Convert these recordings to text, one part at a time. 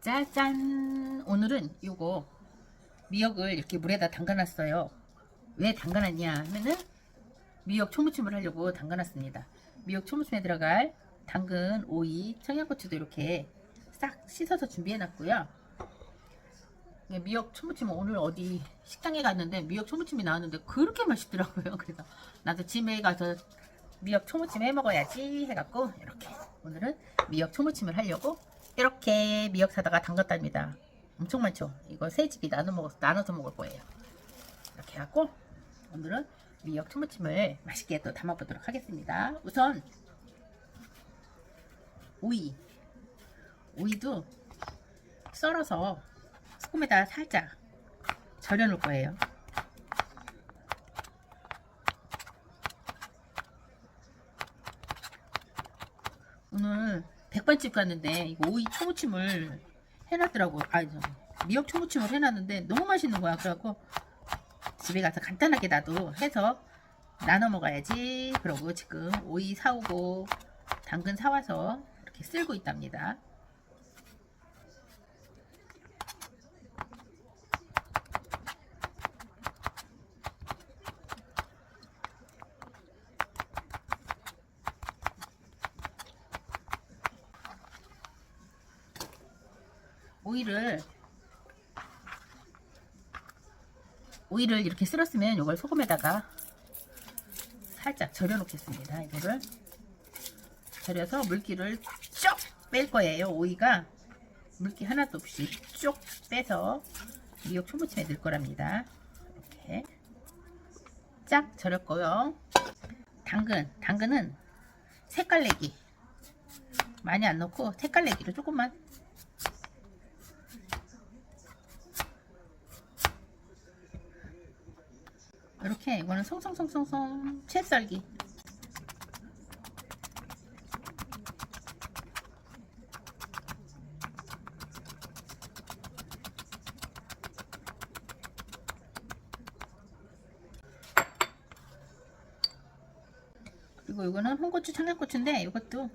짜잔! 오늘은 요거 미역을 이렇게 물에다 담가놨어요. 왜 담가놨냐 하면은 미역 초무침을 하려고 담가놨습니다. 미역 초무침에 들어갈 당근, 오이, 청양고추도 이렇게 싹 씻어서 준비해놨고요. 예, 미역 초무침 오늘 어디 식당에 갔는데 미역 초무침이 나왔는데 그렇게 맛있더라고요. 그래서 나도 집에 가서 미역 초무침 해 먹어야지 해갖고 이렇게 오늘은 미역 초무침을 하려고 이렇게 미역 사다가 담갔답니다. 엄청 많죠? 이거 세 집이 나눠 먹어 나눠서 먹을 거예요. 이렇게 해갖고 오늘은 미역 초무침을 맛있게 또 담아보도록 하겠습니다. 우선 오이 오이도 썰어서 소금에다 살짝 절여 놓을 거예요. 오늘 백반집 갔는데 이거 오이 초무침을 해놨더라고. 저 미역 초무침을 해놨는데 너무 맛있는 거야. 그래갖고 집에 가서 간단하게 나도 해서 나눠 먹어야지. 그러고 지금 오이 사오고 당근 사와서 이렇게 쓸고 있답니다. 오이를 오이를 이렇게 쓸었으면 이걸 소금에다가 살짝 절여 놓겠습니다. 이거를 절여서 물기를 쭉 뺄 거예요. 오이가 물기 하나도 없이 쭉 빼서 미역 초무침에 넣을 거랍니다. 이렇게 쫙 절였고요. 당근, 당근은 색깔 내기 많이 안 넣고 색깔 내기로 조금만 이렇게 이거는 송송송송송 채 썰기. 그리고 이거는 홍고추 청양고추인데 이것도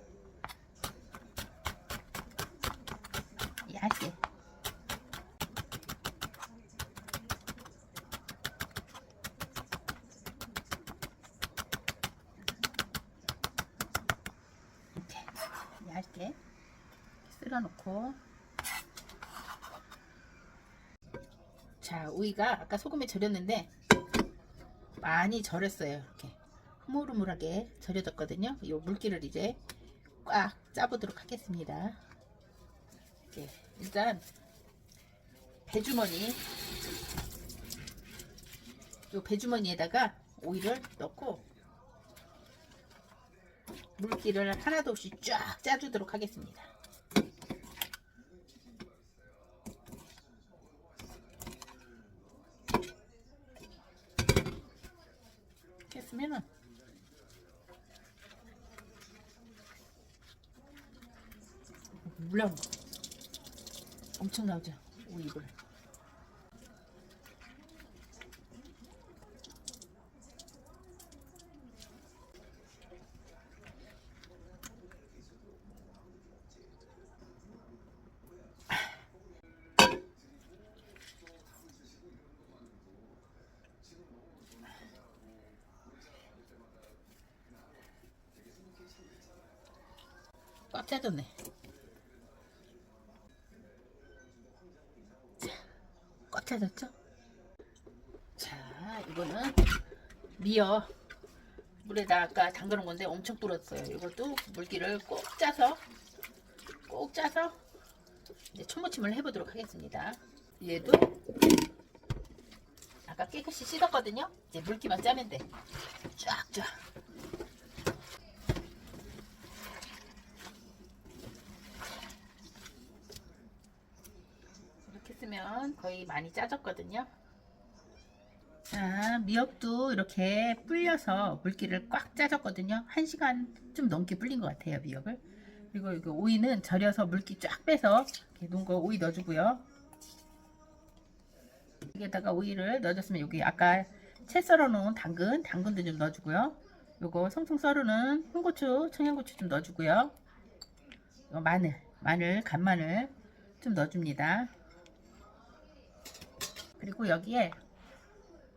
얇게 쓸어 놓고. 자 우이가 아까 소금에 절였는데 많이 절였어요 이렇게. 흐물흐물하게 절여졌거든요. 이 물기를 이제 꽉 짜보도록 하겠습니다. 이렇게 일단 배주머니 이 배주머니에다가 오이를 넣고 물기를 하나도 없이 쫙 짜주도록 하겠습니다. 했으면은. 물론 엄청 나오죠 오이를 꽉 짜졌네. 자, 꽉 짜졌죠? 자, 이거는 미역 물에다 아까 담그는 건데 엄청 불었어요. 이것도 물기를 꼭 짜서 꼭 짜서 이제 초무침을 해보도록 하겠습니다. 얘도 아까 깨끗이 씻었거든요. 이제 물기만 짜면 돼. 쫙쫙. 쓰면 거의 많이 짜졌거든요. 자, 미역도 이렇게 불려서 물기를 꽉 짜졌거든요. 1시간 좀 넘게 불린 것 같아요, 미역을. 그리고 이거 오이는 절여서 물기 쫙 빼서 이렇게 놓은 거 오이 넣어주고요. 여기에다가 오이를 넣어줬으면 여기 아까 채 썰어 놓은 당근, 당근도 좀 넣어주고요. 요거 송송 썰어는 홍고추, 청양고추 좀 넣어주고요. 요 마늘, 마늘, 간마늘 좀 넣어줍니다. 그리고 여기에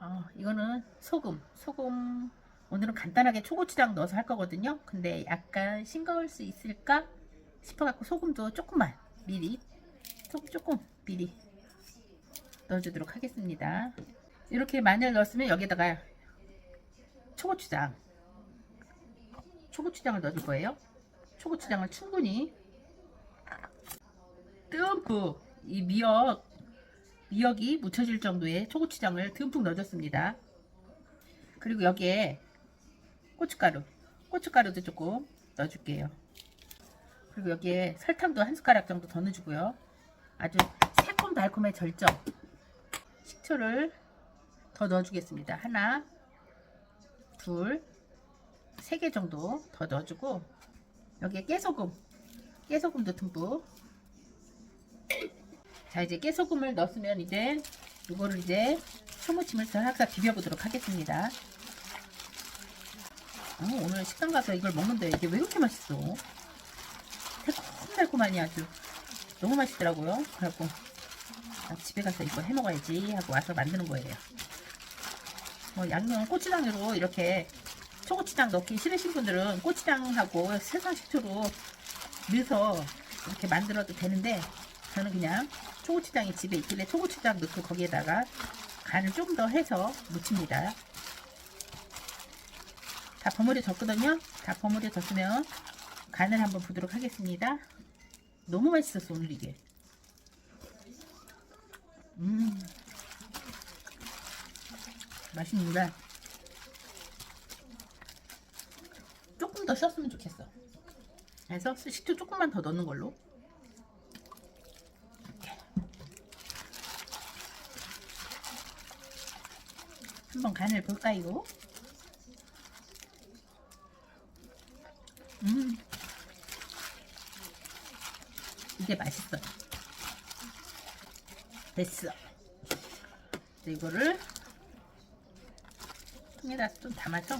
어, 이거는 소금, 소금 오늘은 간단하게 초고추장 넣어서 할 거거든요. 근데 약간 싱거울 수 있을까 싶어 갖고 소금도 조금만 미리 소금 조금 미리 넣어주도록 하겠습니다. 이렇게 마늘 넣었으면 여기다가 초고추장 초고추장을 넣어줄 거예요. 초고추장을 충분히 듬뿍 이 미역 미역이 묻혀질 정도의 초고추장을 듬뿍 넣어줬습니다. 그리고 여기에 고춧가루 고춧가루도 조금 넣어줄게요. 그리고 여기에 설탕도 한 숟가락 정도 더 넣어주고요. 아주 새콤달콤의 절정 식초를 더 넣어주겠습니다. 하나, 둘, 세 개 정도 더 넣어주고 여기에 깨소금, 깨소금도 듬뿍. 자 이제 깨소금을 넣었으면 이제 이거를 이제 초무침을 살짝 비벼보도록 하겠습니다. 어, 오늘 식당 가서 이걸 먹는데 이게 왜 이렇게 맛있어? 새콤달콤하니 아주 너무 맛있더라고요. 그래갖고 아, 집에 가서 이거 해 먹어야지 하고 와서 만드는 거예요. 뭐 양념 고추장으로 이렇게 초고추장 넣기 싫으신 분들은 고추장하고 세상 식초로 넣어서 이렇게 만들어도 되는데 저는 그냥 초고추장이 집에 있길래 초고추장 넣고 거기에다가 간을 좀 더 해서 무칩니다. 다 버무려졌거든요. 다 버무려졌으면 간을 한번 보도록 하겠습니다. 너무 맛있었어 오늘 이게. 음 맛있는데 조금 더 쉬었으면 좋겠어. 그래서 식초 조금만 더 넣는 걸로. 이렇게. 한번 간을 볼까요? 음, 이게 맛있어. 됐어. 이거를 통에다 좀 담아서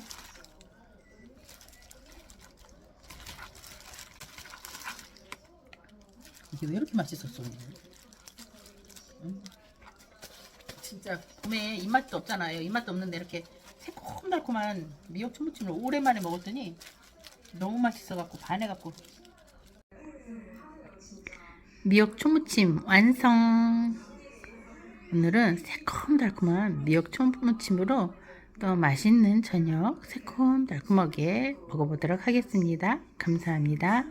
이게 왜 이렇게 맛있었어 오늘? 음. 진짜 봄에 입맛도 없잖아요. 입맛도 없는데 이렇게 새콤달콤한 미역 초무침을 오랜만에 먹었더니 너무 맛있어갖고 반해갖고 미역 초무침 완성. 오늘은 새콤달콤한 미역 초무침으로 또 맛있는 저녁 새콤달콤하게 먹어보도록 하겠습니다. 감사합니다.